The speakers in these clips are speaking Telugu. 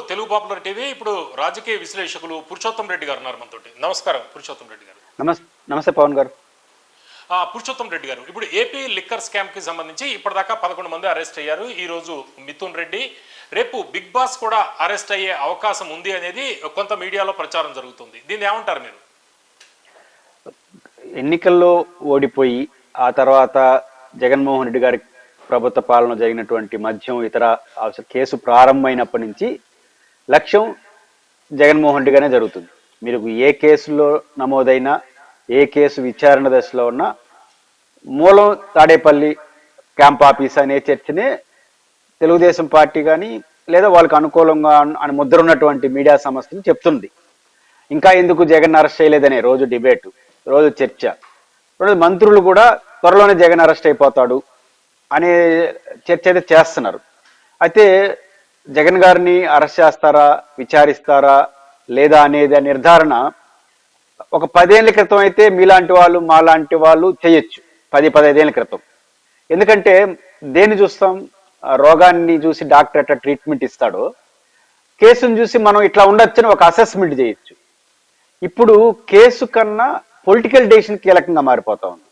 తెలుగు పాపులర్ టీవీ ఇప్పుడు రాజకీయ విశ్లేషకులు పురుషోత్తం రెడ్డి గారు ఉన్నారు మనతోటి. నమస్కారం పురుషోత్తం రెడ్డి గారు. నమస్ నమస్తే పవన్ గారు. ఆ, పురుషోత్తం రెడ్డి గారు ఇప్పుడు ఏపీ లిక్కర్ స్కామ్కి సంబంధించి ఇప్పటిదాకా పదకొండు మంది అరెస్ట్ అయ్యారు. ఈ రోజు మిథున్ రెడ్డి రేపు బిగ్ బాస్ కూడా అరెస్ట్ అయ్యే అవకాశం ఉంది అనేది కొంత మీడియాలో ప్రచారం జరుగుతుంది. దీన్ని ఏమంటారు మీరు? ఎన్నికల్లో ఓడిపోయి ఆ తర్వాత జగన్మోహన్ రెడ్డి గారి ప్రభుత్వ పాలన జరిగినటువంటి మద్యం ఇతర కేసు ప్రారంభమైనప్పటి నుంచి లక్ష్యం జగన్మోహన్ రెడ్డిగానే జరుగుతుంది. మీరు ఏ కేసులో నమోదైనా ఏ కేసు విచారణ దశలో ఉన్నా మూలం తాడేపల్లి క్యాంప్ ఆఫీస్ అనే చర్చనే తెలుగుదేశం పార్టీ కానీ లేదా వాళ్ళకి అనుకూలంగా అని ముద్ర ఉన్నటువంటి మీడియా సంస్థలు చెప్తుంది. ఇంకా ఎందుకు జగన్ అరెస్ట్ చేయలేదనే రోజు డిబేట్ రోజు చర్చ. రెండు మంత్రులు కూడా త్వరలోనే జగన్ అరెస్ట్ అయిపోతాడు అనే చర్చ అయితే చేస్తున్నారు. అయితే జగన్ గారిని అరెస్ట్ చేస్తారా విచారిస్తారా లేదా అనేది నిర్ధారణ ఒక పదేళ్ళ క్రితం అయితే మీలాంటి వాళ్ళు మాలాంటి వాళ్ళు చేయొచ్చు. పది పదహైదేళ్ళ క్రితం. ఎందుకంటే దేన్ని చూస్తాం? రోగాన్ని చూసి డాక్టర్ ఎట్లా ట్రీట్మెంట్ ఇస్తాడో కేసును చూసి మనం ఇట్లా ఉండొచ్చని ఒక అసెస్మెంట్ చేయొచ్చు. ఇప్పుడు కేసు కన్నా పొలిటికల్ డెసిషన్ కీలకంగా మారిపోతా ఉంది.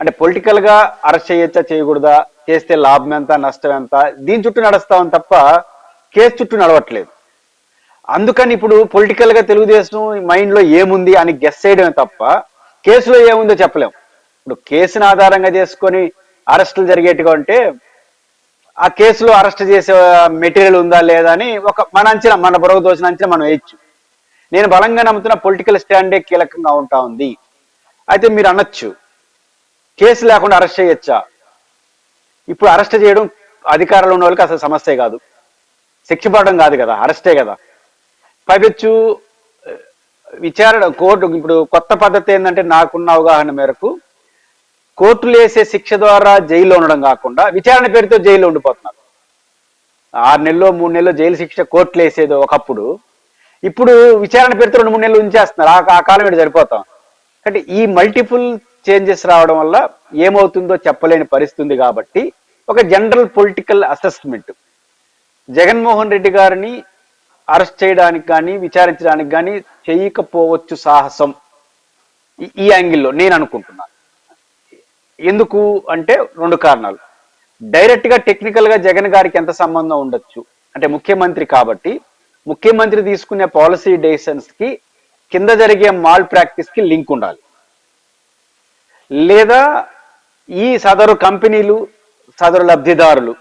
అంటే పొలిటికల్గా అరెస్ట్ చేయొచ్చా చేయకూడదా? చేస్తే లాభం ఎంత నష్టం ఎంత? దీని చుట్టూ నడుస్తాం తప్ప కేసు చుట్టూ నడవట్లేదు. అందుకని ఇప్పుడు పొలిటికల్గా తెలుగుదేశం మైండ్లో ఏముంది అని గెస్ చేయడమే తప్ప కేసులో ఏముందో చెప్పలేం. ఇప్పుడు కేసును ఆధారంగా చేసుకొని అరెస్టులు జరిగేట్టుగా ఉంటే ఆ కేసులో అరెస్ట్ చేసే మెటీరియల్ ఉందా లేదా అని ఒక మన అంచనా మన బుర్రకు దోచిన అంచనా మనం వేయచ్చు. నేను బలంగా నమ్ముతున్న పొలిటికల్ స్టాండే కీలకంగా ఉంటా ఉంది. అయితే మీరు అనొచ్చు. కేసు లేకుండా అరెస్ట్ చేయొచ్చా? ఇప్పుడు అరెస్ట్ చేయడం అధికారంలో ఉన్న వాళ్ళకి అసలు సమస్యే కాదు. శిక్ష పడడం కాదు కదా అరెస్టే కదా. పైపెచ్చు విచారణ కోర్టు ఇప్పుడు కొత్త పద్ధతి ఏంటంటే నాకున్న అవగాహన మేరకు కోర్టులు వేసే శిక్ష ద్వారా జైల్లో ఉండడం కాకుండా విచారణ పేరుతో జైల్లో ఉండిపోతున్నారు. ఆరు నెలలో మూడు నెలలు జైలు శిక్ష కోర్టులు వేసేది ఒకప్పుడు ఇప్పుడు విచారణ పేరుతో రెండు మూడు నెలలు ఉంచేస్తున్నారు. ఆ కాలం ఇక్కడ సరిపోతాం. అంటే ఈ మల్టిపుల్ చేంజెస్ రావడం వల్ల ఏమవుతుందో చెప్పలేని పరిస్థితి ఉంది కాబట్టి ఒక general political assessment. Jaganmohan Reddy గారిని అరెస్ట్ చేయడానికి కానీ విచారించడానికి కానీ చేయకపోవచ్చు సాహసం ఈ- యాంగిల్లో నేను అనుకుంటున్నాను ఎందుకు అంటే రెండు కారణాలు. డైరెక్ట్గా టెక్నికల్గా టెక్నికల్గా జగన్ గారికి ఎంత సంబంధం ఉండొచ్చు? అంటే ముఖ్యమంత్రి కాబట్టి ముఖ్యమంత్రి తీసుకునే పాలసీ డెసిషన్స్కి కింద జరిగే మాల్ ప్రాక్టీస్కి లింక్ ఉండాలి. లేదా ఈ సదరు కంపెనీలు సదరు లబ్ధిదారులు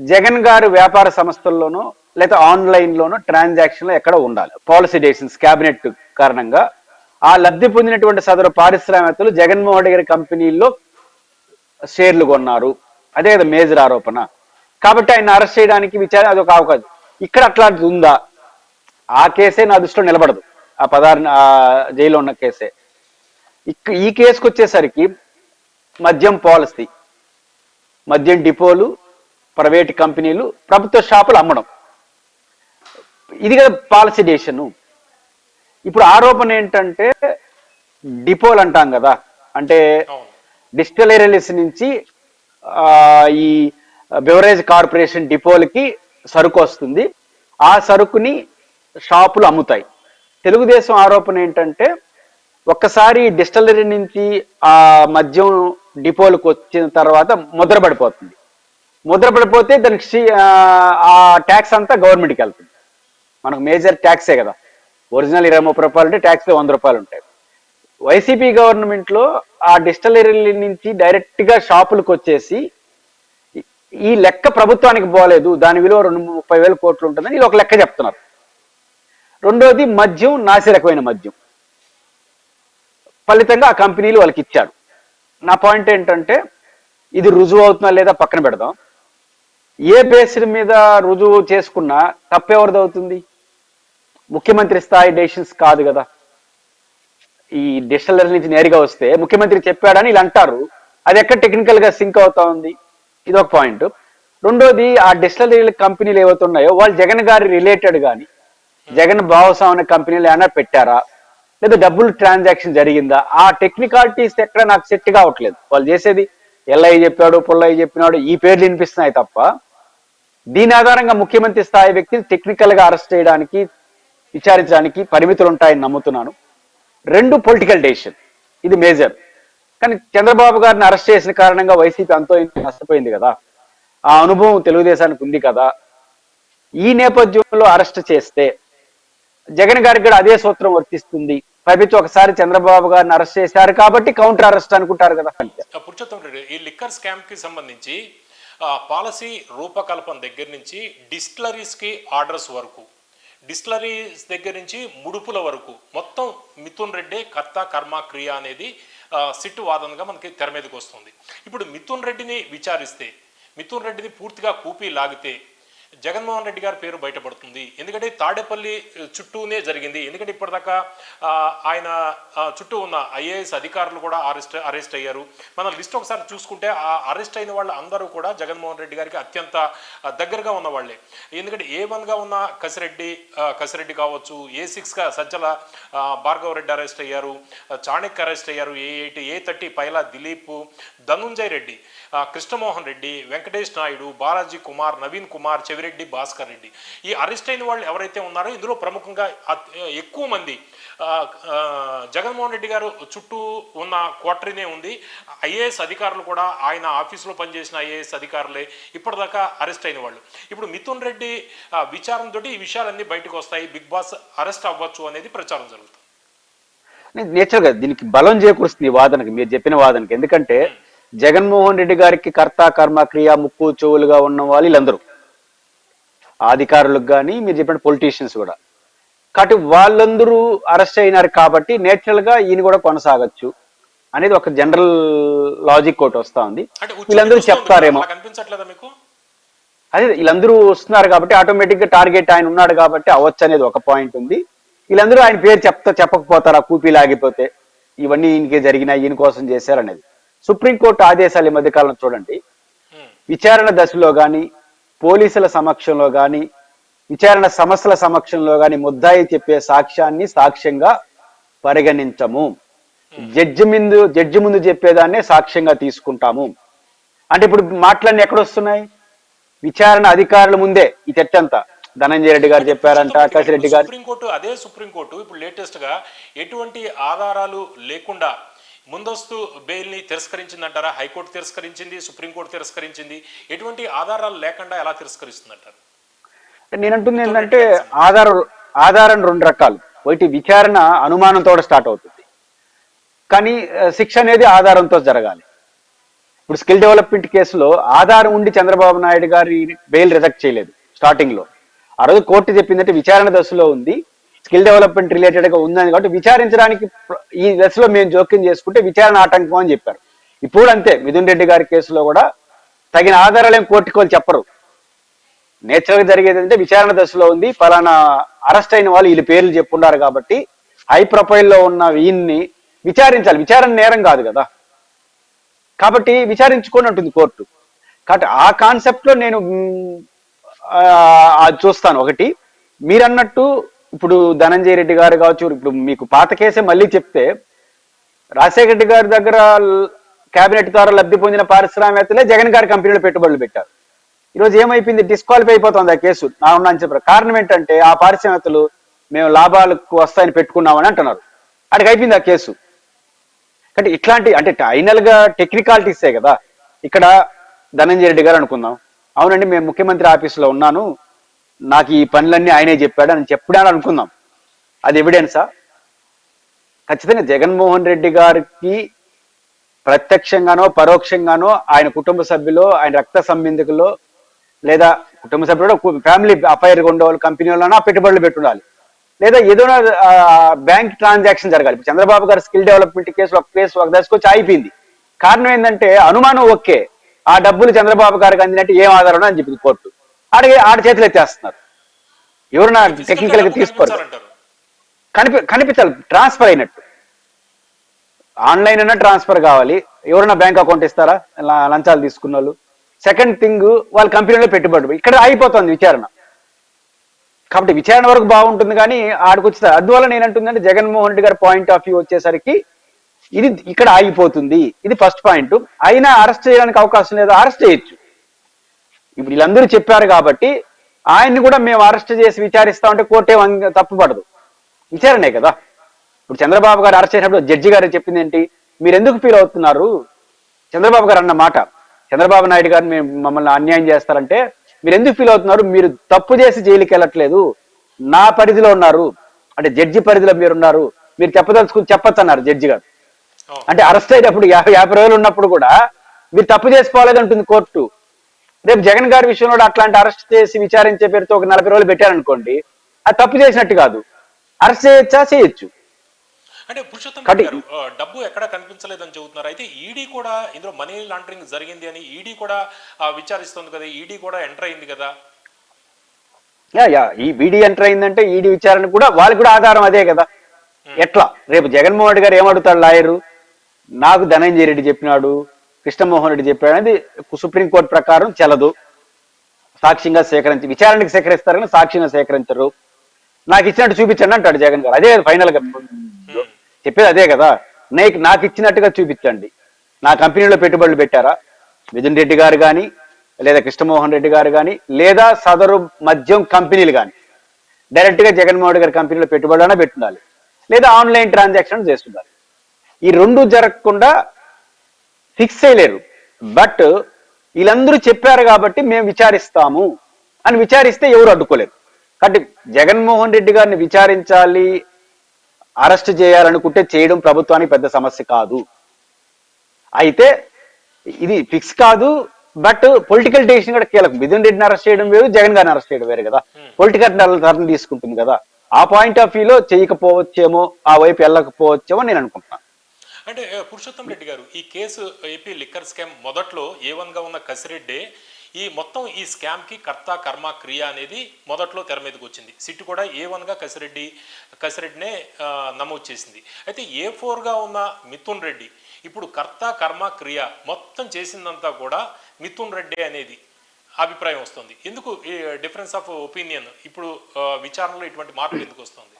జగన్ గారు వ్యాపార సంస్థల్లోనో లేదా ఆన్లైన్లోనో ట్రాన్సాక్షన్లో ఎక్కడ ఉండాలి? పాలసీ డెసిషన్స్ క్యాబినెట్ కారణంగా. ఆ లబ్ధి పొందినటువంటి సదరు పారిశ్రామికలు జగన్మోహన్ రెడ్డి గారి కంపెనీల్లో షేర్లు కొన్నారు. అదే కదా మేజర్ ఆరోపణ. కాబట్టి ఆయన అరెస్ట్ చేయడానికి విచారణ అదొక అవకాశం. ఇక్కడ అట్లాంటిది ఉందా? ఆ కేసే నా దృష్టిలో నిలబడదు. ఆ పదహారు ఆ జైల్లో ఉన్న కేసే. ఈ కేసుకు వచ్చేసరికి మద్యం పాలసీ మద్యం డిపోలు ప్రైవేట్ కంపెనీలు ప్రభుత్వ షాపులు అమ్మడం. ఇది కదా పాలసీ డెసిషన్ ఇప్పుడు ఆరోపణ ఏంటంటే డిపోలు అంటాం కదా. అంటే డిస్టిలరీస్ నుంచి ఈ బెవరేజ్ కార్పొరేషన్ డిపోలకి సరుకు వస్తుంది. ఆ సరుకుని షాపులు అమ్ముతాయి. తెలుగుదేశం ఆరోపణ ఏంటంటే ఒక్కసారి డిస్టలరీ నుంచి ఆ మద్యం డిపోలకు వచ్చిన తర్వాత ముద్ర పడిపోతుంది ముద్ర పడిపోతే దానికి ఆ, ట్యాక్స్ అంతా గవర్నమెంట్కి వెళ్తుంది. మనకు మేజర్ ట్యాక్సే కదా. ఒరిజినల్ ఇరవై ముప్పై రూపాయలు ఉంటే ట్యాక్స్ వంద రూపాయలు ఉంటాయి. వైసీపీ గవర్నమెంట్లో ఆ డిస్టలరీ నుంచి డైరెక్ట్గా షాపులకు వచ్చేసి ఈ- ఈ లెక్క ప్రభుత్వానికి పోలేదు. దాని విలువ రెండు ముప్పై వేల కోట్లు ఉంటుందని ఇది ఒక లెక్క చెప్తున్నారు. రెండోది మద్యం నాసిరకమైన మద్యం. ఫలితంగా ఆ కంపెనీలు వాళ్ళకి ఇచ్చారు నా పాయింట్ ఏంటంటే ఇది రుజువు అవుతుందా లేదా పక్కన పెడదాం. ఏ బేసిడ్ మీద రుజువు చేసుకున్నా తప్పెవరిది అవుతుంది? ముఖ్యమంత్రి స్థాయి డెసిషన్స్ కాదు కదా. ఈ డిజిటల్ నుంచి నేరుగా వస్తే ముఖ్యమంత్రి చెప్పాడని ఇలా అంటారు. అది ఎక్కడ టెక్నికల్గా సింక్ అవుతా ఉంది? ఇది ఒక పాయింట్. రెండోది ఆ డిజిటల్ కంపెనీలు ఏవైతే ఉన్నాయో వాళ్ళు జగన్ గారి రిలేటెడ్ కానీ జగన్ భావస్వామ్య కంపెనీలు ఏమైనా పెట్టారా? లేదా డబ్బులు ట్రాన్సాక్షన్ జరిగిందా? ఆ టెక్నికాలిటీస్ ఎక్కడ నాకు సెట్ కావట్లేదు. వాళ్ళు చేసేది ఎల్ఐ చెప్పాడు పుల్లయ్య చెప్పినాడు ఈ పేర్లు వినిపిస్తున్నాయి తప్ప దీని ఆధారంగా ముఖ్యమంత్రి స్థాయి వ్యక్తిని టెక్నికల్గా అరెస్ట్ చేయడానికి విచారించడానికి పరిమితులు ఉంటాయని నమ్ముతున్నాను. రెండు పొలిటికల్ డెసిషన్ ఇది మేజర్ కానీ చంద్రబాబు గారిని అరెస్ట్ చేసిన కారణంగా వైసీపీ అంతో నష్టపోయింది కదా. ఆ అనుభవం తెలుగుదేశానికి ఉంది కదా. ఈ నేపథ్యంలో అరెస్ట్ చేస్తే జగన్ గారికి కూడా అదే సూత్రం వర్తిస్తుంది. పైపించి ఒకసారి చంద్రబాబు గారిని అరెస్ట్ చేశారు కాబట్టి కౌంటర్ అరెస్ట్ అనుకుంటారు కదా. పురుషోత్తం రెడ్డి ఈ లిక్కర్ స్కామ్కి సంబంధించి పాలసీ రూపకల్పన దగ్గర నుంచి డిస్టిలరీస్కి ఆర్డర్స్ వరకు డిస్టిలరీస్ దగ్గర నుంచి ముడుపుల వరకు మొత్తం మిథున్ రెడ్డి కర్త కర్మ క్రియ అనేది సిట్టు వాదనగా మనకి తెర మీదకి వస్తుంది. ఇప్పుడు మిథున్ రెడ్డిని విచారిస్తే మిథున్ రెడ్డిని పూర్తిగా కూపి లాగితే జగన్మోహన్ రెడ్డి గారి పేరు బయటపడుతుంది. ఎందుకంటే తాడేపల్లి చుట్టూనే జరిగింది. ఎందుకంటే ఇప్పటిదాకా ఆయన చుట్టూ ఉన్న ఐఏఎస్ అధికారులు కూడా అరెస్ట్ అరెస్ట్ అయ్యారు. మనం లిస్ట్ ఒకసారి చూసుకుంటే ఆ అరెస్ట్ అయిన వాళ్ళు అందరూ కూడా జగన్మోహన్ రెడ్డి గారికి అత్యంత దగ్గరగా ఉన్న వాళ్ళే. ఎందుకంటే ఏ వన్గా ఉన్న కసిరెడ్డి కసిరెడ్డి కావచ్చు ఏ సిక్స్గా సజ్జల భార్గవ రెడ్డి అరెస్ట్ అయ్యారు. చాణక్య అరెస్ట్ అయ్యారు. A eight A thirty Paila Dileep Dhanunjay Reddy. Krishnamohan Reddy Venkatesh Naidu Balaji Kumar Naveen Kumar Chevireddy Bhaskar Reddy. ఈ అరెస్ట్ అయిన వాళ్ళు ఎవరైతే ఉన్నారో ఇందులో ప్రముఖంగా ఎక్కువ మంది జగన్మోహన్ రెడ్డి గారు చుట్టూ ఉన్న క్వార్టరీనే ఉంది. ఐఏఎస్ అధికారులు కూడా ఆయన ఆఫీసులో పనిచేసిన ఐఏఎస్ అధికారులే ఇప్పటిదాకా అరెస్ట్ అయిన వాళ్ళు. ఇప్పుడు మిథున్ రెడ్డి ఆ, విచారణతో ఈ విషయాలన్నీ బయటకు వస్తాయి. బిగ్ బాస్ అరెస్ట్ అవ్వచ్చు అనేది ప్రచారం జరుగుతుంది. నేచర్గా దీనికి బలం చేకూరుస్తుంది వాదనకి. మీరు చెప్పిన వాదనకి. ఎందుకంటే జగన్మోహన్ రెడ్డి గారికి కర్త కర్మ క్రియ ముక్కు చెవులుగా ఉన్న వాళ్ళు వీళ్ళందరూ. ఆ అధికారులకు కానీ మీరు చెప్పిన పొలిటీషియన్స్ కూడా. కాబట్టి వాళ్ళందరూ అరెస్ట్ అయినారు కాబట్టి నేచురల్గా ఈయన కూడా కొనసాగచ్చు అనేది ఒక జనరల్ లాజిక్ ఒకటి వస్తా ఉంది. వీళ్ళందరూ చెప్తారేమో. అదే వీళ్ళందరూ వస్తున్నారు కాబట్టి ఆటోమేటిక్గా టార్గెట్ ఆయన ఉన్నాడు కాబట్టి అవ్వచ్చు అనేది ఒక పాయింట్ ఉంది. వీళ్ళందరూ ఆయన పేరు చెప్తా చెప్పకపోతారా కూపీ లాగిపోతే. ఇవన్నీ ఈయనకే జరిగినాయి ఈయన కోసం చేశారనేది సుప్రీంకోర్టు ఆదేశాలు ఈ మధ్య కాలంలో చూడండి విచారణ దశలో గాని పోలీసుల సమక్షంలో గాని విచారణ సమస్యల సమక్షంలో గాని ముద్దాయి చెప్పే సాక్ష్యాన్ని సాక్ష్యంగా పరిగణించము. జడ్జి ముందు జడ్జి ముందు చెప్పేదాన్నే సాక్ష్యంగా తీసుకుంటాము. అంటే ఇప్పుడు మాటలన్నీ ఎక్కడొస్తున్నాయి? విచారణ అధికారుల ముందే ఈ చర్చంతా. ధనంజయ రెడ్డి గారు చెప్పారంట కసిరెడ్డి గారు సుప్రీంకోర్టు అదే సుప్రీంకోర్టు ఇప్పుడు లేటెస్ట్గా ఎటువంటి ఆధారాలు లేకుండా ముందస్తు బెయిల్ని తిరస్కరించిందంటారా? హైకోర్టు తిరస్కరించింది సుప్రీంకోర్టు తిరస్కరించింది? ఎటువంటి ఆధారాలు లేకుండా ఎలా తిరస్కరిస్తుందంటారు? నేనంటుంది ఏంటంటే ఆధారం ఆధారం రెండు రకాలు. ఒకటి విచారణ అనుమానంతో స్టార్ట్ అవుతుంది. కానీ శిక్ష అనేది ఆధారంతో జరగాలి. ఇప్పుడు స్కిల్ డెవలప్మెంట్ కేసులో ఆధారం ఉండి చంద్రబాబు నాయుడు గారి బెయిల్ రిజెక్ట్ చేయలేదు స్టార్టింగ్లో ఆ రోజు కోర్టు చెప్పిందంటే విచారణ దశలో ఉంది. స్కిల్ డెవలప్మెంట్ రిలేటెడ్గా ఉందని కాబట్టి విచారించడానికి ఈ దశలో మేము జోక్యం చేసుకుంటే విచారణ ఆటంకం అని చెప్పారు. ఇప్పుడు అంతే మిథున్ రెడ్డి గారి కేసులో కూడా తగిన ఆధారాలు ఏం కోర్టుకు చెప్పరు. నేచురల్గా జరిగేది అంటే విచారణ దశలో ఉంది ఫలానా అరెస్ట్ అయిన వాళ్ళు వీళ్ళ పేర్లు చెప్పున్నారు కాబట్టి హై ప్రొఫైల్లో ఉన్న వీన్ని విచారించాలి. విచారణ నేరం కాదు కదా. కాబట్టి విచారించుకొని ఉంటుంది కోర్టు. కాబట్టి ఆ కాన్సెప్ట్లో నేను అది చూస్తాను. ఒకటి మీరన్నట్టు ఇప్పుడు ధనంజయ రెడ్డి గారు కావచ్చు ఇప్పుడు మీకు పాత కేసే మళ్ళీ చెప్తే రాజశేఖర రెడ్డి గారి దగ్గర కేబినెట్ ద్వారా లబ్ధి పొందిన పారిశ్రామికవేత్తలే జగన్ గారి కంపెనీలో పెట్టుబడులు పెట్టారు. ఈరోజు ఏమైపోయింది? డిస్క్వాలిఫై అయిపోతుంది ఆ కేసు. నా ఉన్న చెప్పారు కారణం ఏంటంటే ఆ పారిశ్రామికవేత్తలు మేము లాభాలకు వస్తాయని పెట్టుకున్నామని అంటున్నారు. అక్కడికి అయిపోయింది ఆ కేసు. అంటే ఇట్లాంటి అంటే ఫైనల్గా టెక్నికాలిటీసే కదా. ఇక్కడ ధనంజయ రెడ్డి గారు అనుకుందాం. అవునండి మేము ముఖ్యమంత్రి ఆఫీసులో ఉన్నాను. నాకు ఈ పనులన్నీ ఆయనే చెప్పాడు అని చెప్పడాని అనుకుందాం. అది ఎవిడెన్సా ఖచ్చితంగా జగన్మోహన్ రెడ్డి గారికి ప్రత్యక్షంగానో పరోక్షంగానో ఆయన కుటుంబ సభ్యులు ఆయన రక్త సంబంధికులు లేదా కుటుంబ సభ్యులు ఫ్యామిలీ అఫైర్ ఉండే కంపెనీ వాళ్ళైనా పెట్టుబడులు పెట్టుండాలి. లేదా ఏదైనా బ్యాంక్ ట్రాన్సాక్షన్ జరగాలి. చంద్రబాబు గారు స్కిల్ డెవలప్మెంట్ కేసులో ఒక కేసు ఒక దశకొచ్చి అయిపోయింది కారణం ఏంటంటే అనుమానం ఓకే ఆ డబ్బులు చంద్రబాబు గారికి అందినట్టు ఏం ఆధారం అని చెప్పింది కోర్టు. ఆడికి ఆడ చేతులు ఎత్తేస్తున్నారు. ఎవరన్నా టెక్నికల్గా తీసుకోరు. కనిపి కనిపించాలి ట్రాన్స్ఫర్ అయినట్టు. ఆన్లైన్ అయినా ట్రాన్స్ఫర్ కావాలి. ఎవరైనా బ్యాంక్ అకౌంట్ ఇస్తారా? లంచాలు తీసుకున్న వాళ్ళు సెకండ్ థింగ్ వాళ్ళ కంపెనీలో పెట్టుబడి. ఇక్కడ అయిపోతుంది విచారణ. కాబట్టి విచారణ వరకు బాగుంటుంది కానీ ఆడికొచ్చి అందువల్ల నేనంటుందంటే జగన్మోహన్ రెడ్డి గారి పాయింట్ ఆఫ్ వ్యూ వచ్చేసరికి ఇది ఇక్కడ ఆగిపోతుంది. ఇది ఫస్ట్ పాయింట్ అయినా అరెస్ట్ చేయడానికి అవకాశం లేదు. అరెస్ట్ చేయొచ్చు. ఇప్పుడు వీళ్ళందరూ చెప్పారు కాబట్టి ఆయన్ని కూడా మేము అరెస్ట్ చేసి విచారిస్తా ఉంటే కోర్టే తప్పుపడదు విచారణే కదా. ఇప్పుడు చంద్రబాబు గారు అరెస్ట్ చేసినప్పుడు జడ్జి గారు చెప్పింది ఏంటి? మీరు ఎందుకు ఫీల్ అవుతున్నారు? చంద్రబాబు గారు అన్న మాట. చంద్రబాబు నాయుడు గారు మేము మమ్మల్ని అన్యాయం చేస్తారంటే మీరు ఎందుకు ఫీల్ అవుతున్నారు? మీరు తప్పు చేసి జైలుకి వెళ్ళట్లేదు. నా పరిధిలో ఉన్నారు. అంటే జడ్జి పరిధిలో మీరు ఉన్నారు మీరు చెప్పదలుచుకుని చెప్పొచ్చు అన్నారు జడ్జి గారు. అంటే అరెస్ట్ అయినప్పుడు యాభై యాభై రోజులు ఉన్నప్పుడు కూడా మీరు తప్పు చేసుకోవాలని ఉంటుంది కోర్టు. రేపు జగన్ గారి విషయంలో అట్లాంటి అరెస్ట్ చేసి విచారించే పేరుతో ఒక నలభై రోజులు పెట్టారనుకోండి అది తప్పు చేసినట్టు కాదు. అరెస్ట్ చేయొచ్చా? చేయొచ్చు. అంటే పురుషోత్తం గారు డబ్బు ఎక్కడ కనిపించలేదని చెబుతున్నారు. అయితే ఈడీ కూడా ఇందులో మనీ లాండరింగ్ జరిగింది అని ఈడీ కూడా విచారిస్తుంది కదా ఈడీ కూడా ఎంటర్ అయింది కదా? యా యా ఈ ఈడీ ఎంటర్ అయిందంటే ఈడీ విచారణ కూడా వాళ్ళకి కూడా ఆధారం అదే కదా. ఎట్లా? రేపు జగన్మోహన్ రెడ్డి గారు ఏమడుగుతాడు లాయరు? నాకు ధనంజయ రెడ్డి చెప్పినాడు కృష్ణమోహన్ రెడ్డి చెప్పాడు అనేది సుప్రీంకోర్టు ప్రకారం చెల్లదు సాక్ష్యంగా సేకరించి విచారణకి సేకరిస్తారు కానీ సాక్ష్యంగా సేకరించరు. నాకు ఇచ్చినట్టు చూపించండి అంటాడు జగన్ గారు. అదే ఫైనల్గా చెప్పేది అదే కదా. నీకు నాకు ఇచ్చినట్టుగా చూపించండి. నా కంపెనీలో పెట్టుబడులు పెట్టారా? మిథున్ రెడ్డి గారు కానీ లేదా కృష్ణమోహన్ రెడ్డి గారు కానీ లేదా సదరు మద్యం కంపెనీలు కానీ డైరెక్ట్గా జగన్మోహన్ రెడ్డి గారి కంపెనీలో పెట్టుబడులైనా పెట్టుండాలి లేదా ఆన్లైన్ ట్రాన్సాక్షన్ చేస్తుండాలి. ఈ రెండు జరగకుండా ఫిక్స్ చేయలేరు బట్ వీళ్ళందరూ చెప్పారు కాబట్టి మేము విచారిస్తాము అని విచారిస్తే ఎవరు అడ్డుకోలేరు. కాబట్టి జగన్మోహన్ రెడ్డి గారిని విచారించాలి అరెస్ట్ చేయాలనుకుంటే చేయడం ప్రభుత్వానికి పెద్ద సమస్య కాదు. అయితే ఇది ఫిక్స్ కాదు బట్ పొలిటికల్ డెసిషన్ కూడా కీలకం. మిథున్ రెడ్డిని అరెస్ట్ చేయడం వేరు జగన్ గారిని అరెస్ట్ చేయడం వేరు కదా. పొలిటికల్ టర్న్ తీసుకుంటుంది కదా. ఆ పాయింట్ ఆఫ్ వ్యూలో చేయకపోవచ్చేమో ఆ వైపు వెళ్ళకపోవచ్చేమో నేను అనుకుంటున్నాను. అంటే పురుషోత్తం రెడ్డి గారు ఈ కేసు ఏపీ లిక్కర్ స్కామ్ మొదట్లో ఏ వన్గా ఉన్న కసిరెడ్డి ఈ మొత్తం ఈ స్కామ్కి కర్త కర్మ క్రియ అనేది మొదట్లో తెర మీదకి వచ్చింది. సిట్ కూడా ఏ వన్గా కసిరెడ్డి కసిరెడ్డినే నమోదు చేసింది. అయితే ఏ ఫోర్గా ఉన్న మిథున్ రెడ్డి ఇప్పుడు కర్త కర్మ క్రియ మొత్తం చేసిందంతా కూడా మిథున్ రెడ్డి అనేది అభిప్రాయం వస్తుంది. ఎందుకు ఈ డిఫరెన్స్ ఆఫ్ ఒపీనియన్? ఇప్పుడు విచారణలో ఇటువంటి మార్పు ఎందుకు వస్తుంది?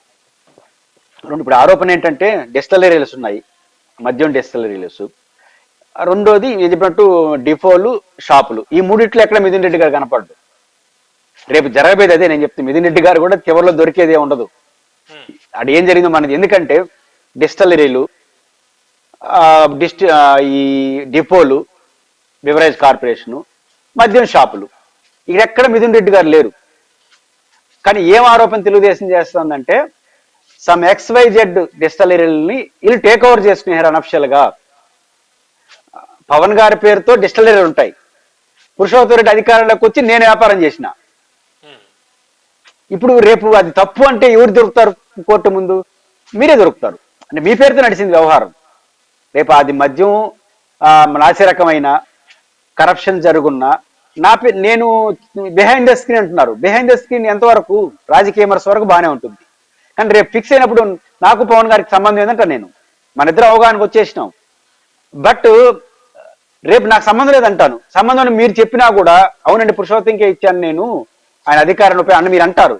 ఇప్పుడు ఆరోపణ ఏంటంటే డెస్టలరీలు ఉన్నాయి. మద్యం డెస్టలరీలు రెండోది ఇది చెప్పినట్టు డిఫోలు షాపులు. ఈ మూడిట్లో ఎక్కడ మిథున్ రెడ్డి గారు కనపడ్డు. రేపు జరగబోయేది అదే నేను చెప్తాను మిథున్ రెడ్డి గారు కూడా చివరిలో దొరికేది ఉండదు. హ్మ్. అది ఏం జరిగిందో మనది. ఎందుకంటే డిస్టలరీలు డిస్ట్ ఈ డిపోలు బివరేజ్ కార్పొరేషను మద్యం షాపులు. ఇక్కడ ఎక్కడ మిథున్ రెడ్డి గారు లేరు. కానీ ఏం ఆరోపణ తెలుగుదేశం చేస్తుందంటే సమ్ ఎక్స్ వై జెడ్ డిస్టలరీలని వీళ్ళు టేక్ ఓవర్ చేసుకునేవారు అనఫిషియల్గా పవన్ గారి పేరుతో డిస్టలరీలు ఉంటాయి. పురుషోత్తమ రెడ్డి అధికారంలోకి వచ్చి నేను వ్యాపారం చేసిన. ఇప్పుడు రేపు అది తప్పు అంటే ఎవరు దొరుకుతారు కోర్టు ముందు? మీరే దొరుకుతారు. అంటే మీ పేరుతో నడిచింది వ్యవహారం. రేపు అది మద్యం నాసిరకమైన కరప్షన్ జరుగున్నా నా పే నేను బిహైండ్ ద స్క్రీన్ అంటున్నారు. బిహైండ్ ద స్క్రీన్ ఎంతవరకు? రాజకీయ విమర్శ వరకు బాగానే ఉంటుంది. కానీ రేపు ఫిక్స్ అయినప్పుడు నాకు పవన్ గారికి సంబంధం ఏంటంటే నేను. మన ఇద్దరు అవగాహనకు వచ్చేసినాం. బట్ రేపు నాకు సంబంధం లేదంటాను. సంబంధం మీరు చెప్పినా కూడా అవునండి పురుషోత్తంకే ఇచ్చాను నేను. ఆయన అధికారంలో అని మీరు అంటారు.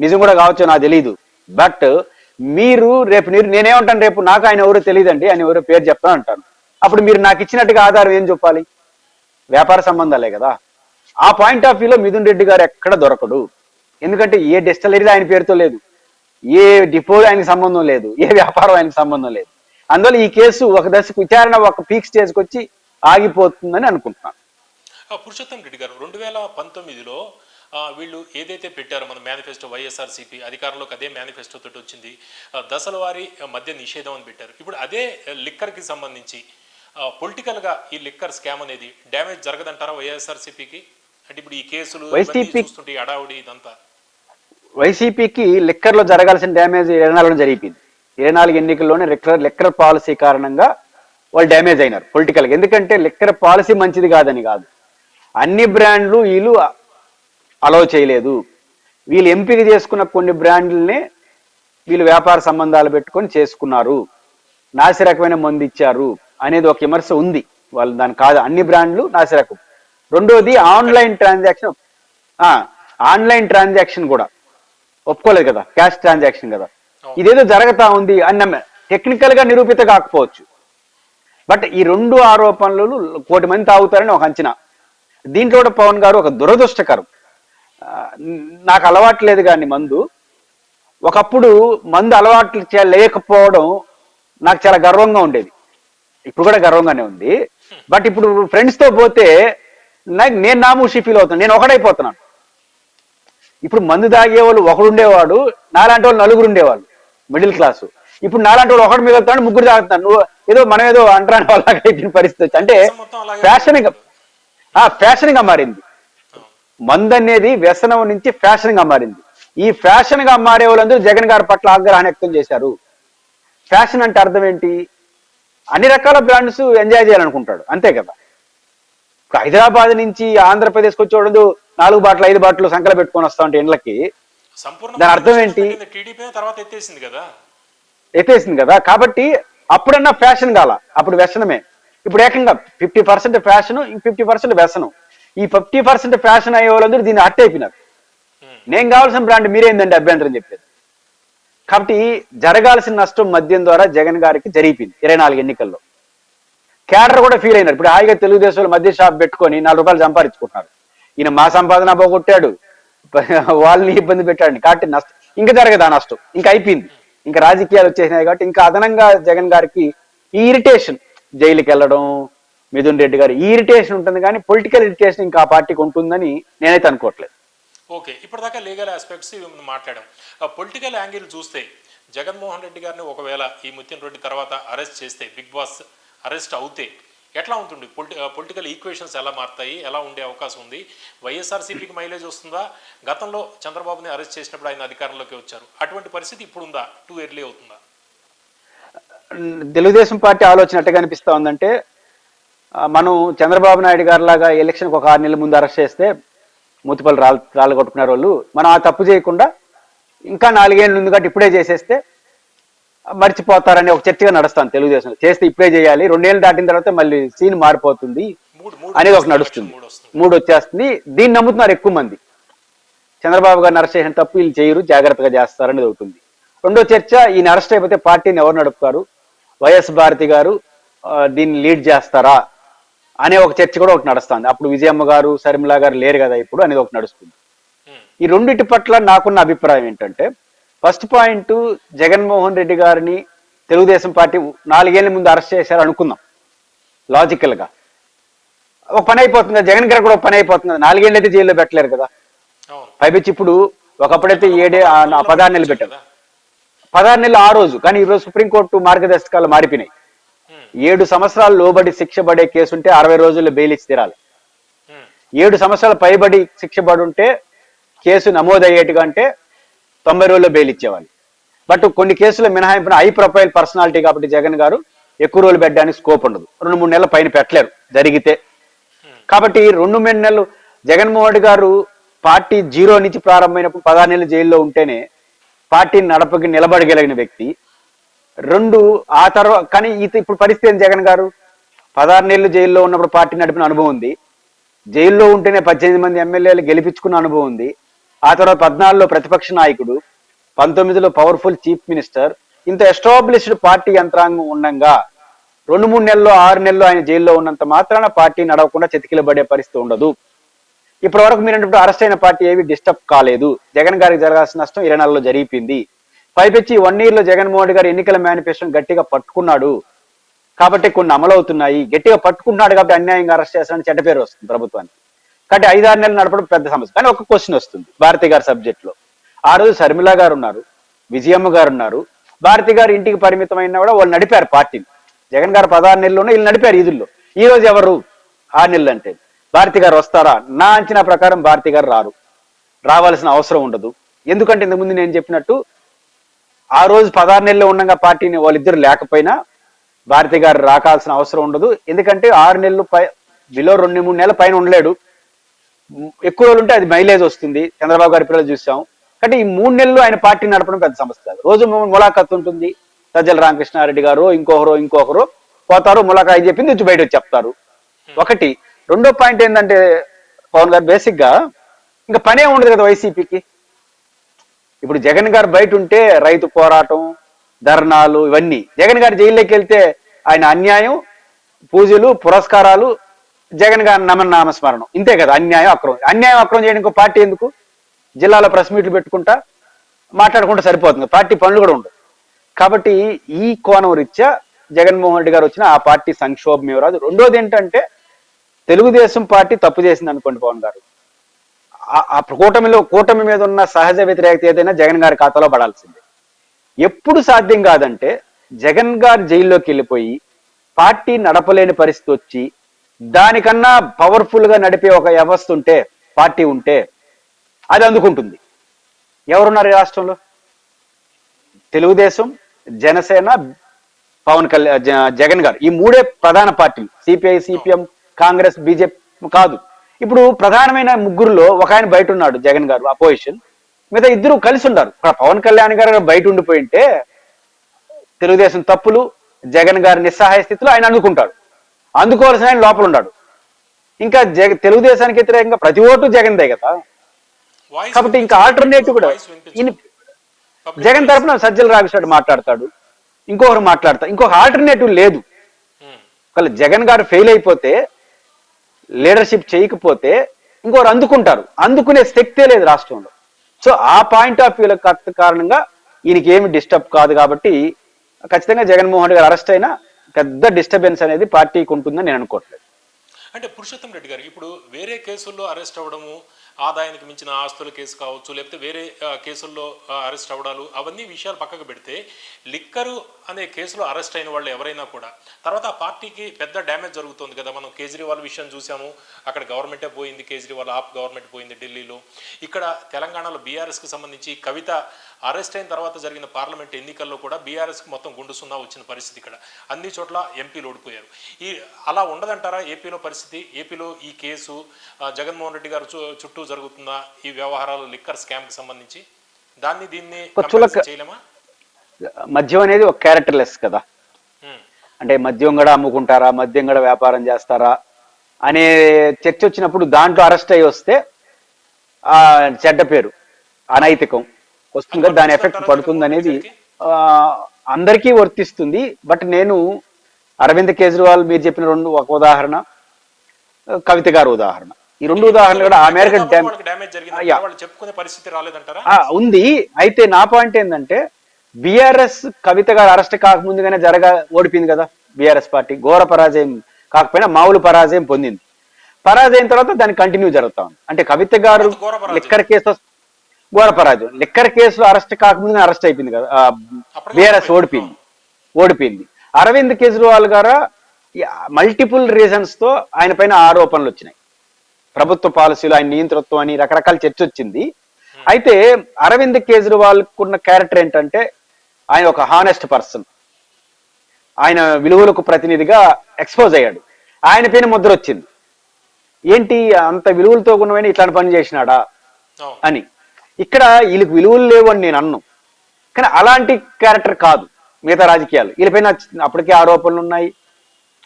నిజం కూడా కావచ్చు నాకు తెలియదు బట్ మీరు రేపు మీరు నేనేమంటాను రేపు నాకు ఆయన ఎవరో తెలియదండి ఆయన ఎవరో పేరు చెప్తాను అంటాను. అప్పుడు మీరు నాకు ఇచ్చినట్టుగా ఆధారం ఏం చెప్పాలి? వ్యాపార సంబంధాలే కదా. ఆ పాయింట్ ఆఫ్ వ్యూలో మిథున్ రెడ్డి గారు ఎక్కడ దొరకడు. ఎందుకంటే ఏ డెస్టలరీ ఆయన పేరుతో లేదు. ఏ డిపో ఆయనకి సంబంధం లేదు ఏ వ్యాపారం ఆయనకి సంబంధం లేదు. అందువల్ల ఈ కేసు ఒక దశకు విచారణ ఒక పీక్ స్టేజ్కి వచ్చి ఆగిపోతుందని అనుకుంటున్నాను. పురుషోత్తం రెడ్డి గారు రెండు వేల పంతొమ్మిదిలో వీళ్ళు ఏదైతే పెట్టారో మన మేనిఫెస్టో వైఎస్ఆర్సీపీ అధికారంలోకి అదే మేనిఫెస్టో తోటి వచ్చింది దశల వారీ మద్య నిషేధం అని పెట్టారు. ఇప్పుడు అదే లిక్కర్కి సంబంధించి పొలిటికల్గా ఈ లిక్కర్ స్కామ్ అనేది డ్యామేజ్ జరగదంటారా వైఎస్ఆర్సీపీకి? అంటే ఇప్పుడు ఈ కేసులు చూస్తుంటే అడావుడి ఇదంతా. వైసీపీకి లిక్కర్లో జరగాల్సిన డ్యామేజ్ ఇరవై నాలుగులో జరిగిపోయింది. ఇరవై నాలుగు ఎన్నికల్లోనే లిక్కర్ లిక్కర్ పాలసీ కారణంగా వాళ్ళు డ్యామేజ్ అయినారు పొలిటికల్గా. ఎందుకంటే లిక్కర్ పాలసీ మంచిది కాదని కాదు. అన్ని బ్రాండ్లు వీళ్ళు అలౌ చేయలేదు. వీళ్ళు ఎంపిక చేసుకున్న కొన్ని బ్రాండ్లనే వీళ్ళు వ్యాపార సంబంధాలు పెట్టుకొని చేసుకున్నారు. నాసిరకమైన మందు ఇచ్చారు అనేది ఒక విమర్శ ఉంది. వాళ్ళు దాని కాదు అన్ని బ్రాండ్లు నాసిరకం. రెండోది ఆన్లైన్ ట్రాన్సాక్షన్. ఆన్లైన్ ట్రాన్సాక్షన్ కూడా. ఒప్పుకోలేదు కదా క్యాష్ ట్రాన్సాక్షన్ కదా. ఇదేదో జరుగుతా ఉంది అన్న టెక్నికల్గా నిరూపిత కాకపోవచ్చు. బట్ ఈ రెండు ఆరోపణలు కోటి మంది తాగుతారని ఒక అంచనా. దీంట్లో కూడా పవన్ గారు ఒక దురదృష్టకరం. నాకు అలవాటు లేదు కానీ మందు. ఒకప్పుడు మందు అలవాట్లు లేకపోవడం నాకు చాలా గర్వంగా ఉండేది. ఇప్పుడు కూడా గర్వంగానే ఉంది. బట్ ఇప్పుడు ఫ్రెండ్స్తో పోతే నాకు నేను నామూషి ఫీల్ అవుతాను నేను ఒకడైపోతున్నాను. ఇప్పుడు మందు తాగే వాళ్ళు ఒకడు ఉండేవాడు నాలాంటి వాళ్ళు నలుగురు ఉండేవాళ్ళు మిడిల్ క్లాస్. ఇప్పుడు నాలాంటి వాళ్ళు ఒకడు మిగులుతాడు ముగ్గురు తాగుతాను నువ్వు ఏదో మనం ఏదో అంటరాని వాళ్ళగా అయిపోయిన పరిస్థితి వచ్చి అంటే ఫ్యాషన్ ఆ ఫ్యాషన్గా మారింది. మందు అనేది వ్యసనం నుంచి ఫ్యాషన్గా మారింది. ఈ ఫ్యాషన్గా మారే వాళ్ళందరూ జగన్ గారి పట్ల ఆగ్రహాన్ని వ్యక్తం చేశారు. ఫ్యాషన్ అంటే అర్థం ఏంటి? అన్ని రకాల బ్రాండ్స్ ఎంజాయ్ చేయాలనుకుంటాడు. అంతే కదా. హైదరాబాద్ నుంచి ఆంధ్రప్రదేశ్కి వచ్చేవాడు నాలుగు బాటలు ఐదు బాటలు సంకల పెట్టుకొని వస్తా ఉంటే ఇండ్లకి. సంపూర్ణ దాని అర్థం ఏంటి? ఎత్తేసింది కదా. ఎత్తేసింది కదా. కాబట్టి అప్పుడన్నా ఫ్యాషన్ కాల అప్పుడు వ్యసనమే. ఇప్పుడు ఏకంగా fifty percent fashion fifty percent వ్యసనం. ఈ ఫిఫ్టీ పర్సెంట్ ఫ్యాషన్ అయ్యే వాళ్ళందరూ దీన్ని హట్ అయిపోయినారు. నేను కావాల్సిన బ్రాండ్ మీరేందండి అభ్యంతరం చెప్పేది? కాబట్టి జరగాల్సిన నష్టం మద్యం ద్వారా జగన్ గారికి జరిగిపోయింది ఇరవై నాలుగు ఎన్నికల్లో. క్యాడర్ కూడా ఫీల్ అయినారు. ఇప్పుడు హాయిగా తెలుగుదేశంలో మద్య షాప్ పెట్టుకొని నాలుగు రూపాయలు సంపాదించుకుంటున్నారు. ఈయన మా సంపాదన పోగొట్టాడు. వాళ్ళని ఇబ్బంది పెట్టాడు కాబట్టి నష్టం ఇంకా జరగదు ఆ నష్టం. ఇంకా అయిపోయింది. ఇంకా రాజకీయాలు వచ్చేసినాయి కాబట్టి ఇంకా అదనంగా జగన్ గారికి ఈ ఇరిటేషన్ జైలుకి వెళ్ళడం మిథున్ రెడ్డి గారు ఈ ఇరిటేషన్ ఉంటుంది కానీ పొలిటికల్ ఇరిటేషన్ ఇంకా ఆ పార్టీకి ఉంటుందని నేనైతే అనుకోవట్లేదు. ఓకే ఇప్పటిదాకా లీగల్ ఆస్పెక్ట్స్ మాట్లాడడం మాట్లాడాం. పొలిటికల్ యాంగిల్ చూస్తే జగన్మోహన్ రెడ్డి గారిని ఒకవేళ ఈ ముత్యం రెడ్డి తర్వాత అరెస్ట్ చేస్తే బిగ్ బాస్ అరెస్ట్ అవుతే ఎట్లా ఉంటుంది పొలిటి పొలిటికల్ ఈక్వేషన్స్ ఎలా మారుతాయి? ఎలా ఉండే అవకాశం ఉంది? వైఎస్ఆర్సీపీకి మైలేజ్ వస్తుందా? గతంలో చంద్రబాబుని అరెస్ట్ చేసినప్పుడు ఆయన అధికారంలోకి వచ్చారు. అటువంటి పరిస్థితి ఇప్పుడు ఉందా టూ ఎర్లీ అవుతుందా? తెలుగుదేశం పార్టీ ఆలోచన ఎట్టగా అనిపిస్తా ఉందంటే మనం చంద్రబాబు నాయుడు గారి లాగా ఎలక్షన్కి ఒక ఆరు నెలల ముందు అరెస్ట్ చేస్తే మూతిపల్లి రాళ్ళు రాళ్ళు కొట్టుకునే వాళ్ళు. మనం ఆ తప్పు చేయకుండా ఇంకా నాలుగేళ్ళు ఉంది కాబట్టి ఇప్పుడే చేసేస్తే మర్చిపోతారని ఒక చర్చగా నడుస్తాను తెలుగుదేశం. చేస్తే ఇప్పుడే చేయాలి. రెండేళ్ళు దాటిన తర్వాత మళ్ళీ సీన్ మారిపోతుంది అనేది ఒక నడుస్తుంది. మూడు వచ్చేస్తుంది. దీన్ని నమ్ముతున్నారు ఎక్కువ మంది. చంద్రబాబు గారిని అరెస్ట్ చేసిన తప్పు వీళ్ళు చేయరు జాగ్రత్తగా చేస్తారనేది ఒకటి ఉంది. రెండో చర్చ ఈయన అరెస్ట్ అయిపోతే పార్టీని ఎవరు నడుపుతారు? వైఎస్ భారతి గారు దీన్ని లీడ్ చేస్తారా? అనే ఒక చర్చ కూడా ఒకటి నడుస్తుంది. అప్పుడు విజయమ్మ గారు శర్మిల గారు లేరు కదా ఇప్పుడు అనేది ఒకటి నడుస్తుంది. ఈ రెండిటి పట్ల నాకున్న అభిప్రాయం ఏంటంటే ఫస్ట్ పాయింట్ జగన్మోహన్ రెడ్డి గారిని తెలుగుదేశం పార్టీ నాలుగేళ్ళ ముందు అరెస్ట్ చేశారు అనుకుందాం. లాజికల్గా. ఒక పని అయిపోతుంది. కదా, జగన్ గారు కూడా ఒక పని అయిపోతుంది. కదా. నాలుగేళ్ళు అయితే జైల్లో పెట్టలేరు కదా. పైపించి ఇప్పుడు ఒకప్పుడైతే ఏడే పదహారు నెలలు పెట్టారు. పదహారు నెలలు ఆ రోజు. కానీ ఈరోజు సుప్రీంకోర్టు మార్గదర్శకాలు మారిపోయినాయి. ఏడు సంవత్సరాలు లోబడి శిక్ష పడే కేసు ఉంటే అరవై రోజుల్లో బెయిల్ ఇచ్చి తీరాలి. ఏడు సంవత్సరాలు పైబడి శిక్ష పడి ఉంటే కేసు నమోదయ్యేట్టుగా అంటే తొంభై రోజుల్లో బెయిల్ ఇచ్చేవాళ్ళు. బట్ కొన్ని కేసులు మినహాయింపున హై ప్రొఫైల్ పర్సనాలిటీ కాబట్టి జగన్ గారు ఎక్కువ రోజులు పెట్టడానికి స్కోప్ ఉండదు. రెండు మూడు నెలల పైన పెట్టలేరు. జరిగితే. కాబట్టి రెండు మూడు నెలలు జగన్మోహన్ రెడ్డి గారు పార్టీ జీరో నుంచి ప్రారంభమైనప్పుడు పదహారు నెలలు జైల్లో ఉంటేనే పార్టీని నడపకి నిలబడగలిగిన వ్యక్తి. రెండు ఆ తర్వాత కానీ ఈత ఇప్పుడు పరిస్థితి ఏం జగన్ గారు? పదహారు నెలలు జైల్లో ఉన్నప్పుడు పార్టీ నడిపిన అనుభవం ఉంది. జైల్లో ఉంటేనే పద్దెనిమిది మంది ఎమ్మెల్యేలు గెలిపించుకున్న అనుభవం ఉంది. ఆ తర్వాత పద్నాలుగులో ప్రతిపక్ష నాయకుడు పంతొమ్మిదిలో పవర్ఫుల్ చీఫ్ మినిస్టర్ ఇంత ఎస్టాబ్లిష్డ్ పార్టీ యంత్రాంగం ఉండంగా రెండు మూడు నెలల్లో ఆరు నెలల్లో ఆయన జైల్లో ఉన్నంత మాత్రాన పార్టీ నడవకుండా చెతికిలబడే పరిస్థితి ఉండదు. ఇప్పటి వరకు మీరు అరెస్ట్ అయిన పార్టీ ఏవి డిస్టర్బ్ కాలేదు. జగన్ గారికి జరగాల్సిన నష్టం ఇరవై నెలల్లో జరిగిపోయింది. పైపెచ్చి వన్ ఇయర్లో జగన్మోహన్ రెడ్డి గారు ఎన్నికల మేనిఫెస్టోని గట్టిగా పట్టుకున్నాడు. కాబట్టి కొన్ని అమలవుతున్నాయి గట్టిగా పట్టుకుంటున్నాడు కాబట్టి అన్యాయంగా అరెస్ట్ చేస్తానని చెడ్డ పేరు వస్తుంది ప్రభుత్వానికి. కాబట్టి ఐదారు నెలలు నడపడం పెద్ద సమస్య. కానీ ఒక క్వశ్చన్ వస్తుంది. భారతి గారి సబ్జెక్ట్లో. ఆ రోజు శర్మిల గారు ఉన్నారు విజయమ్మ గారు ఉన్నారు. భారతి గారు ఇంటికి పరిమితమైన కూడా వాళ్ళు నడిపారు పార్టీని. జగన్ గారు పదహారు నెలలోనే వీళ్ళు నడిపారు ఈదుల్లో. ఈ రోజు ఎవరు? ఆరు నెలలు అంటే. భారతి గారు వస్తారా? నా అంచనా ప్రకారం భారతి గారు రారు. రావాల్సిన అవసరం ఉండదు. ఎందుకంటే ఇంతకుముందు నేను చెప్పినట్టు ఆ రోజు పదహారు నెలలో ఉండగా పార్టీని వాళ్ళిద్దరు లేకపోయినా భారతి గారు రాకాల్సిన అవసరం ఉండదు. ఎందుకంటే ఆరు నెలలు పై బిలో రెండు మూడు నెలల పైన ఉండలేడు. ఎక్కువ రోజులు ఉంటే అది మైలేజ్ వస్తుంది. చంద్రబాబు గారి పిల్లలు చూసాం. కాబట్టి ఈ మూడు నెలలు ఆయన పార్టీ నడపడం పెద్ద సమస్య కాదు. రోజు ములాఖత్ ఉంటుంది. సజ్జల రామకృష్ణారెడ్డి గారు ఇంకొకరు ఇంకొకరు పోతారు. ములాఖా అని చెప్పింది వచ్చి బయట చెప్తారు. ఒకటి రెండో పాయింట్ ఏంటంటే పవన్ గారు బేసిక్గా ఇంకా పనే ఉండదు కదా వైసీపీకి. ఇప్పుడు జగన్ గారు బయట ఉంటే రైతు పోరాటం ధర్నాలు ఇవన్నీ. జగన్ గారు జైల్లోకి వెళ్తే ఆయన అన్యాయం పూజలు పురస్కారాలు జగన్ గారి నామస్మరణం. ఇంతే కదా అన్యాయం అక్రమం. అన్యాయం అక్రమం చేయడం ఇంకో పార్టీ ఎందుకు? జిల్లాలో ప్రెస్ మీట్లు పెట్టుకుంటా మాట్లాడుకుంటే సరిపోతుంది. పార్టీ పనులు కూడా ఉండవు. కాబట్టి ఈ కోణం రీత్యా జగన్మోహన్ రెడ్డి గారు వచ్చిన ఆ పార్టీ సంక్షోభం రాదు రెండోది ఏంటంటే తెలుగుదేశం పార్టీ తప్పు చేసింది అనుకోండి పవన్ గారు. ఆ- ఆ కూటమిలో కూటమి మీద ఉన్న సహజ వ్యతిరేకత ఏదైనా జగన్ గారి ఖాతాలో పడాల్సిందే. ఎప్పుడు సాధ్యం కాదంటే జగన్ గారు జైల్లోకి వెళ్ళిపోయి పార్టీ నడపలేని పరిస్థితి వచ్చి దానికన్నా పవర్ఫుల్గా నడిపే ఒక వ్యవస్థ ఉంటే పార్టీ ఉంటే అది అందుకుంటుంది. ఎవరున్నారు ఈ రాష్ట్రంలో? తెలుగుదేశం జనసేన పవన్ కళ్యాణ్ జ- జగన్ గారు. ఈ మూడే ప్రధాన పార్టీలు. సిపిఐ సిపిఎం కాంగ్రెస్ బీజేపీ కాదు. ఇప్పుడు ప్రధానమైన ముగ్గురులో ఒక ఆయన బయట ఉన్నాడు జగన్ గారు అపోజిషన్. మిగతా ఇద్దరు కలిసి ఉన్నారు పవన్ కళ్యాణ్ గారు బయట ఉండిపోయింటే తెలుగుదేశం తప్పులు జగన్ గారి నిస్సహాయ స్థితిలో ఆయన అనుకుంటాడు అందుకోవాల్సిన ఆయన లోపల ఉన్నాడు ఇంకా జగ తెలుగుదేశానికి వ్యతిరేకంగా ప్రతి ఓటు జగన్దే కదా కాబట్టి ఇంకా. ఆల్టర్నేటివ్ కూడా జగన్. తరపున సజ్జల రామకృష్ణ మాట్లాడతాడు ఇంకొకరు మాట్లాడతాడు ఇంకొక ఆల్టర్నేటివ్ లేదు ఉమ్. ఒకవేళ జగన్ గారు ఫెయిల్ అయిపోతే లీడర్షిప్ చేయకపోతే ఇంకొకరు అందుకుంటారు అందుకునే శక్తే లేదు రాష్ట్రంలో సో ఆ పాయింట్ ఆఫ్ వ్యూ కారణంగా ఈయనకి ఏమి డిస్టర్బ్ కాదు కాబట్టి ఖచ్చితంగా జగన్మోహన్ రెడ్డి గారు అరెస్ట్ అయినా పెద్ద డిస్టర్బెన్స్ అనేది పార్టీకి ఉంటుందని నేను అనుకోవట్లేదు. అంటే పురుషోత్తం రెడ్డి గారు ఇప్పుడు వేరే కేసుల్లో అరెస్ట్ అవ్వడము ఆదాయానికి మించిన ఆస్తుల కేసు కావచ్చు లేకపోతే వేరే కేసుల్లో అరెస్ట్ అవ్వడాలు అవన్నీ విషయాలు పక్కకు పెడితే లిక్కరు అనే కేసులో అరెస్ట్ అయిన వాళ్ళు ఎవరైనా కూడా తర్వాత ఆ పార్టీకి పెద్ద డ్యామేజ్ జరుగుతుంది కదా మనం కేజ్రీవాల్ విషయం చూసాము అక్కడ గవర్నమెంటే పోయింది కేజ్రీవాల్ ఆప్ గవర్నమెంట్ పోయింది ఢిల్లీలో. ఇక్కడ తెలంగాణలో బీఆర్ఎస్కి సంబంధించి కవిత అరెస్ట్ అయిన తర్వాత జరిగిన పార్లమెంట్ ఎన్నికల్లో కూడా బీఆర్ఎస్కి మొత్తం గుండు సున్నా వచ్చిన పరిస్థితి ఇక్కడ. అన్ని చోట్ల ఎంపీలు ఓడిపోయారు. ఈ అలా ఉండదంటారా ఏపీలో పరిస్థితి? ఏపీలో ఈ కేసు జగన్మోహన్ రెడ్డి గారు చుట్టూ జరుగుతున్న ఈ వ్యవహారాలు లిక్కర్ స్కామ్కి సంబంధించి? దాన్ని దీన్ని చేయలేమా? మద్యం అనేది ఒక క్యారెక్టర్లెస్ కదా. అంటే మద్యం కూడా అమ్ముకుంటారా? మద్యం కూడా వ్యాపారం చేస్తారా? అనే చర్చ వచ్చినప్పుడు దాంట్లో అరెస్ట్ అయ్యి వస్తే ఆ చెడ్డ పేరు అనైతికం. వస్తుంది దాని ఎఫెక్ట్ పడుతుంది అనేది అందరికీ వర్తిస్తుంది. బట్ నేను అరవింద్ కేజ్రీవాల్ మీరు చెప్పిన రెండు ఒక ఉదాహరణ కవిత గారు ఉదాహరణ. ఈ రెండు ఉదాహరణలు కూడా ఆ మేరకు చెప్పుకునే పరిస్థితి రాలేదంటారా? ఉంది. అయితే నా పాయింట్ ఏంటంటే బిఆర్ఎస్ కవిత గారు అరెస్ట్ కాకముందుగానే జరగ ఓడిపోయింది కదా బిఆర్ఎస్ పార్టీ. ఘోర పరాజయం కాకపోయినా మామూలు పరాజయం పొందింది. పరాజయం తర్వాత దాన్ని కంటిన్యూ జరుగుతా ఉంది. అంటే కవిత గారు. లిక్కర్ కేసు ఘోర పరాజయం లిక్కర్ కేసులో అరెస్ట్ కాకముందుగా అరెస్ట్ అయిపోయింది కదా బిఆర్ఎస్ ఓడిపోయింది. ఓడిపోయింది. అరవింద్ కేజ్రీవాల్ గారు మల్టిపుల్ రీజన్స్తో ఆయన పైన ఆరోపణలు వచ్చినాయి. ప్రభుత్వ పాలసీలు ఆయన నియంతృత్వం అని రకరకాల చర్చ వచ్చింది. అయితే అరవింద్ కేజ్రీవాల్ ఉన్న క్యారెక్టర్ ఏంటంటే ఆయన ఒక హానెస్ట్ పర్సన్ ఆయన విలువలకు ప్రతినిధిగా ఎక్స్పోజ్ అయ్యాడు. ఆయన పైన ముద్ర వచ్చింది. ఏంటి అంత విలువలతో ఉన్నవని ఇట్లాంటి పని చేసినాడా. అని. ఇక్కడ వీళ్ళకి విలువలు లేవు అని నేను అన్ను. కానీ అలాంటి క్యారెక్టర్ కాదు మిగతా రాజకీయాలు. వీళ్ళపైన అప్పటికే ఆరోపణలు ఉన్నాయి.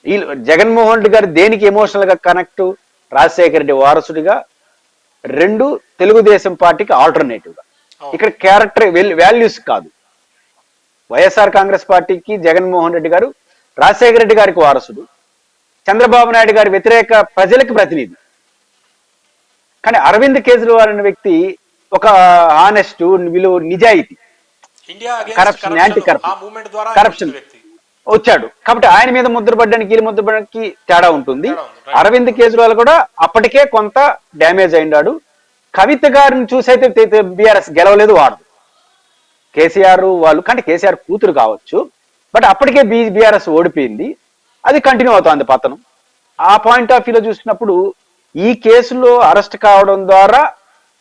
వీళ్ళు జగన్మోహన్ రెడ్డి గారు దేనికి ఎమోషనల్గా కనెక్ట్ రాజశేఖర రెడ్డి వారసుడిగా రెండు తెలుగుదేశం పార్టీకి ఆల్టర్నేటివ్గా. అవును. ఇక్కడ క్యారెక్టర్ వాల్యూస్ కాదు. వైఎస్ఆర్ కాంగ్రెస్ పార్టీకి జగన్మోహన్ రెడ్డి గారు రాజశేఖర రెడ్డి గారికి వారసుడు. చంద్రబాబు నాయుడు గారి వ్యతిరేక ప్రజలకు ప్రతినిధి. కానీ అరవింద్ కేజ్రీవాల్ అనే వ్యక్తి ఒక ఆనెస్ట్ విలువ నిజాయితీ. ద్వారా Corruption. వచ్చిన వ్యక్తి. వచ్చాడు. కాబట్టి ఆయన మీద ముద్ర పడ్డానికి వీళ్ళ ముద్ర పడడానికి తేడా ఉంటుంది. అరవింద్ కేజ్రీవాల్ కూడా అప్పటికే కొంత డ్యామేజ్ అయిండాడు. కవిత గారిని చూసైతే బీఆర్ఎస్ గెలవలేదు వాడు. కేసీఆర్ వాళ్ళు కానీ కేసీఆర్ కూతురు కావచ్చు. బట్ అప్పటికే బీ బీఆర్ఎస్ ఓడిపోయింది. అది కంటిన్యూ అవుతుంది పతనం. ఆ పాయింట్ ఆఫ్ వ్యూలో చూసినప్పుడు ఈ కేసులో అరెస్ట్ కావడం ద్వారా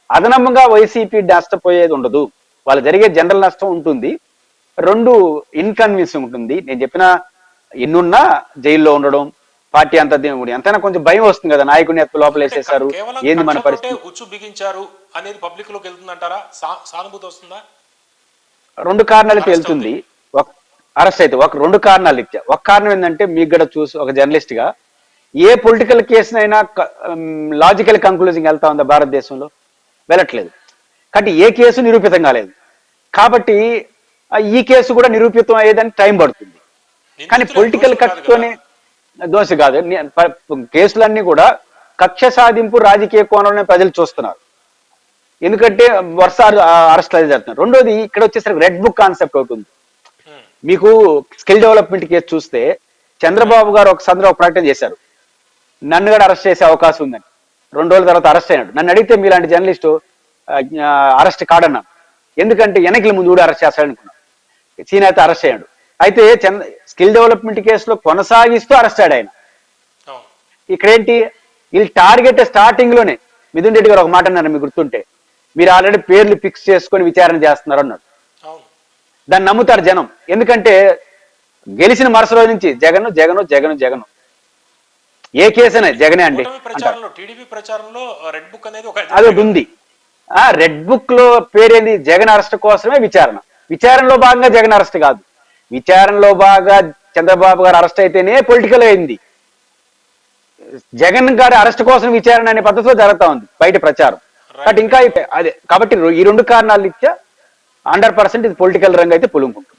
అదనంగా వైసీపీ నష్టపోయేది ఉండదు. వాళ్ళు జరిగే జనరల్ నష్టం ఉంటుంది. రెండు ఇన్కన్వీన్స్ ఉంటుంది. నేను చెప్పిన ఎన్నున్నా జైల్లో ఉండడం పార్టీ అంతా దీని- ఎంతైనా కొంచెం భయం వస్తుంది కదా నాయకుని ఎత్తు లోపల వేసేసారు ఏంది మన పరిస్థితి? ఉచ్చు బిగించారు అనేది పబ్లిక్లోకి వెళ్తుందంటారా? సానుభూతి వస్తుందా? రెండు కారణాలు వెళ్తుంది. ఒక అరెస్ట్ అయితే ఒక రెండు కారణాలు ఇచ్చా. ఒక కారణం ఏంటంటే మీకు కూడా చూసి ఒక జర్నలిస్ట్గా ఏ పొలిటికల్ కేసునైనా లాజికల్ కంక్లూజింగ్ వెళ్తా ఉందా భారతదేశంలో? వెళ్ళట్లేదు. కాబట్టి ఏ కేసు నిరూపితం కాలేదు కాబట్టి ఈ కేసు కూడా నిరూపితం అయ్యేదానికి టైం పడుతుంది. కానీ పొలిటికల్ కక్షతోనే కదా. దోష కాదు. కేసులన్నీ కూడా కక్ష సాధింపు రాజకీయ కోణంలో ప్రజలు చూస్తున్నారు. ఎందుకంటే వరుస అరెస్ట్ అది జరుగుతున్నారు రెండోది ఇక్కడ వచ్చేసరికి రెడ్ బుక్ కాన్సెప్ట్ ఒకటి ఉంది. మీకు స్కిల్ డెవలప్మెంట్ కేసు చూస్తే చంద్రబాబు గారు ఒక సందర్భం ఒక ప్రకటన చేశారు. నన్ను కూడా అరెస్ట్ చేసే అవకాశం ఉందని. రెండు రోజుల తర్వాత అరెస్ట్ అయినాడు. నన్ను అడిగితే మీలాంటి జర్నలిస్టు అరెస్ట్ కాడన్నాను ఎందుకంటే వెనకల ముందు కూడా అరెస్ట్ చేస్తాడనుకున్నాను సీన్ అయితే అరెస్ట్ అయ్యాడు. అయితే స్కిల్ డెవలప్మెంట్ కేసులో కొనసాగిస్తూ అరెస్ట్ అయ్యాడు ఆయన. ఇక్కడేంటి? వీళ్ళు టార్గెట్ స్టార్టింగ్లోనే మిథున్ రెడ్డి గారు ఒక మాట అన్నారు మీకు గుర్తుంటే. మీరు ఆల్రెడీ పేర్లు ఫిక్స్ చేసుకొని విచారణ చేస్తున్నారు అన్నాడు. దాన్ని నమ్ముతారు జనం. ఎందుకంటే గెలిచిన మరుస రోజు నుంచి జగన్ జగన్ జగన్ జగన్. ఏ కేసనే జగనే అండి. కూటమి అంటారు ప్రచారంలో టీడీపీ ప్రచారంలో రెడ్ బుక్ అనేది ఒక అది ఒకటి ఉంది. ఆ రెడ్ బుక్లో పేరేంది? జగన్ అరెస్ట్ కోసమే విచారణ. విచారణలో భాగంగా జగన్ అరెస్ట్ కాదు. విచారణలో భాగంగా చంద్రబాబు గారు అరెస్ట్ అయితేనే పొలిటికల్ అయింది. జగన్ గారి అరెస్ట్ కోసం విచారణ అనే పద్ధతిలో జరుగుతా ఉంది బయట ప్రచారం. బట్ ఇంకా అదే కాబట్టి ఈ రెండు కారణాలు ఇచ్చా హండ్రెడ్ పర్సెంట్ ఇది పొలిటికల్ రంగు అయితే పులుముకుంటుంది.